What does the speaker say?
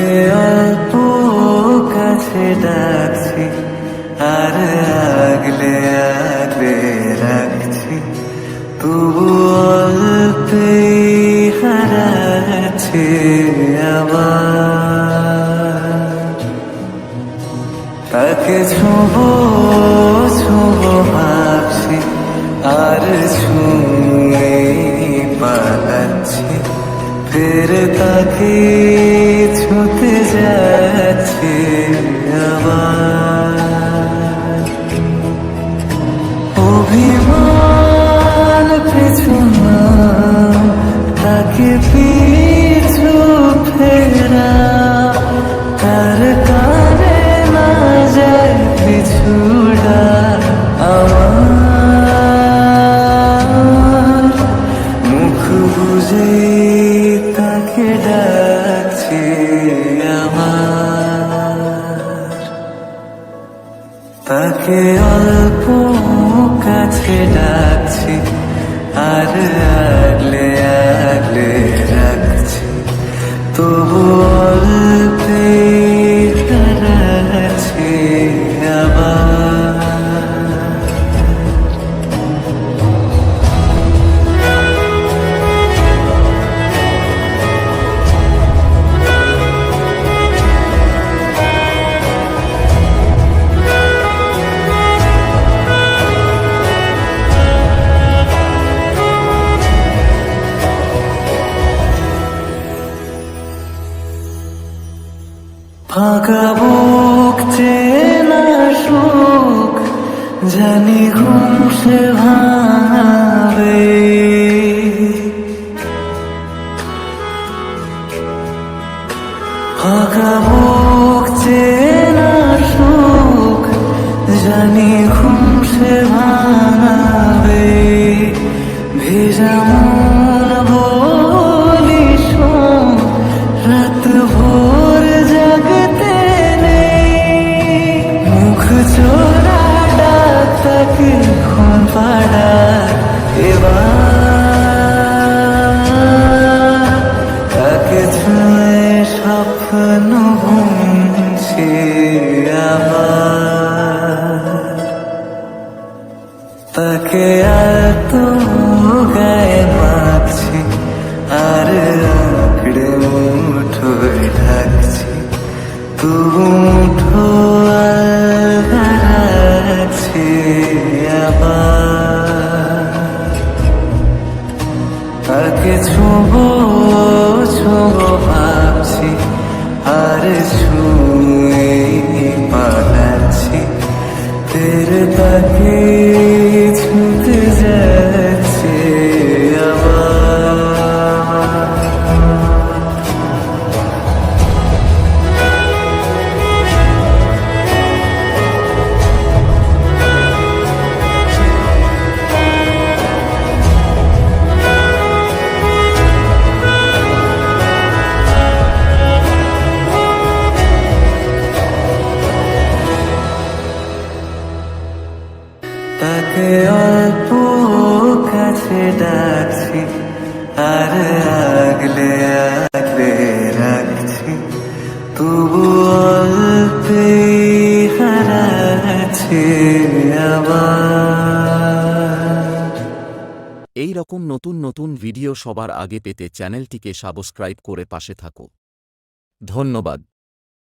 তাকে অল্প কাছে ডাকছি, আর আগলে আগলে রাখছি। তবু অল্পেই হারাচ্ছে আবার। তাকে ছোব ছোব ভাবছি, আর ছুঁয়ে পালাচ্ছি। ফের তাকে যাচ্ছে আবার অভিমান পেছনা তাকে পিছু ফেরা তার কানে না যায় পিছুড়া তাকে অল্প কাছে ডাকছি আর আগলে আগলে ফাঁকা বুক চেনা সুখ জানি ঘুম সে ভাঙাবে। ফাঁকা বুক চেনা সুখ জানি ঘুম ছোব ভাবছি আর ছুঁয়ে পালাচ্ছি। ফের তাকে অল্প কাছে ডাকছি, আর আগলে আগলে রাখছি, তবু অল্পে হারাচ্ছে এই রকম নতুন নতুন ভিডিও সবার আগে পেতে চ্যানেলটিকে সাবস্ক্রাইব করে পাশে থাকো ধন্যবাদ।